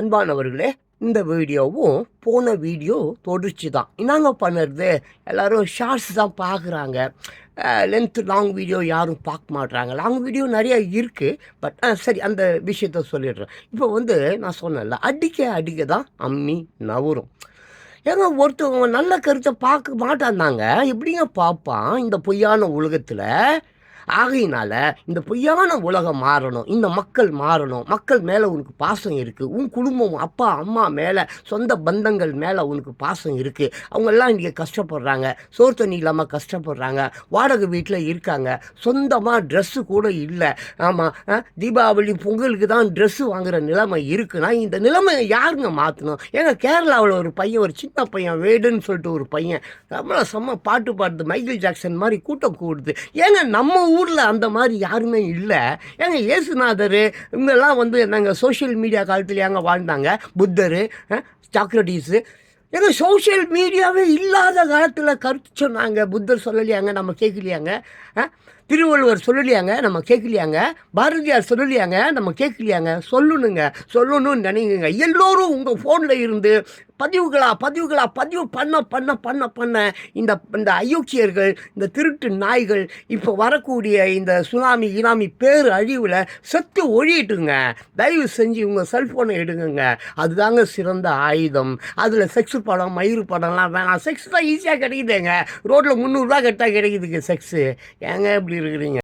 அன்பானவர்களே இந்த வீடியோவும் போன வீடியோ தொடர்ச்சி தான் என்னங்க பண்ணுறது? எல்லோரும் ஷார்ட்ஸ் தான் பார்க்குறாங்க. லென்த்து லாங் வீடியோ யாரும் பார்க்க மாட்றாங்க லாங் வீடியோ நிறையா இருக்குது பட் சரி அந்த விஷயத்த சொல்லிடுறேன். இப்போ வந்து நான் சொன்னேன்ல அடிக்க அடிக்க தான் அம்மி நவரும். ஏங்க ஒருத்தவங்க நல்ல கருத்தை பார்க்க மாட்டாந்தாங்க எப்படிங்க பார்ப்பான் இந்த பொய்யான உலகத்தில்? ஆகையினால இந்த பொய்யான உலகம் மாறணும் இந்த மக்கள் மாறணும் மக்கள் மேலே உனக்கு பாசம் இருக்குது உன் குடும்பம் அப்பா அம்மா மேலே சொந்த பந்தங்கள் மேலே உனக்கு பாசம் இருக்குது அவங்கெல்லாம் இங்கே கஷ்டப்படுறாங்க சோறு தண்ணி இல்லாமல் கஷ்டப்படுறாங்க வாடகை வீட்டில் இருக்காங்க சொந்தமாக ட்ரெஸ்ஸு கூட இல்லை ஆமாம் தீபாவளி பொங்கலுக்கு தான் ட்ரெஸ்ஸு வாங்குகிற நிலைமை இருக்குன்னா இந்த நிலைமையை யாருங்க மாற்றணும் ஏங்க கேரளாவில் ஒரு பையன் ஒரு சின்ன பையன் வேடுன்னு சொல்லிட்டு ஒரு பையன் நம்மள செம்ம பாட்டு பாடுது மைக்கேல் ஜாக்சன் மாதிரி கூட்டம் கூடுது ஏங்க நம்ம ஊர் ஊரில் அந்த மாதிரி யாருமே இல்லை. ஏங்க இயேசுநாதர் இவங்கெல்லாம் வந்து என்னங்க சோஷியல் மீடியா காலத்தில் ஏங்க வாழ்ந்தாங்க? புத்தர் சாக்ரட்டிஸு ஏங்க சோஷியல் மீடியாவே இல்லாத காலத்தில் கருத்து சொன்னாங்க. புத்தர் சொல்லலையாங்க நம்ம கேட்கலையாங்க ஆ? திருவள்ளுவர் சொல்லலையாங்க? நம்ம கேட்கலையாங்க? பாரதியார் சொல்லலையாங்க? நம்ம கேட்கலையாங்க? சொல்லணுங்க. சொல்லணும்னு நினைக்குங்க எல்லோரும் உங்கள் ஃபோனில் இருந்து பதிவுகளா பதிவுகளா பதிவு பண்ண பண்ண பண்ண பண்ண இந்த இந்த அயோக்கியர்கள் இந்த திருட்டு நாய்கள் இப்போ வரக்கூடிய இந்த சுனாமி இனாமி பேர் அழிவில் செத்து ஒழிட்டுங்க தயவு செஞ்சு உங்கள் செல்ஃபோனை எடுங்கங்க. அதுதாங்க சிறந்த ஆயுதம். அதில் செக்ஸ் படம் மயிறு படம்லாம் வேணாம். செக்ஸ் தான் ஈஸியாக கிடைக்குதுங்க. ரோட்டில் முந்நூறுரூவா கட்டா கிடைக்குதுங்க செக்ஸு ஏங்க இப்படி இருக்கிறீங்க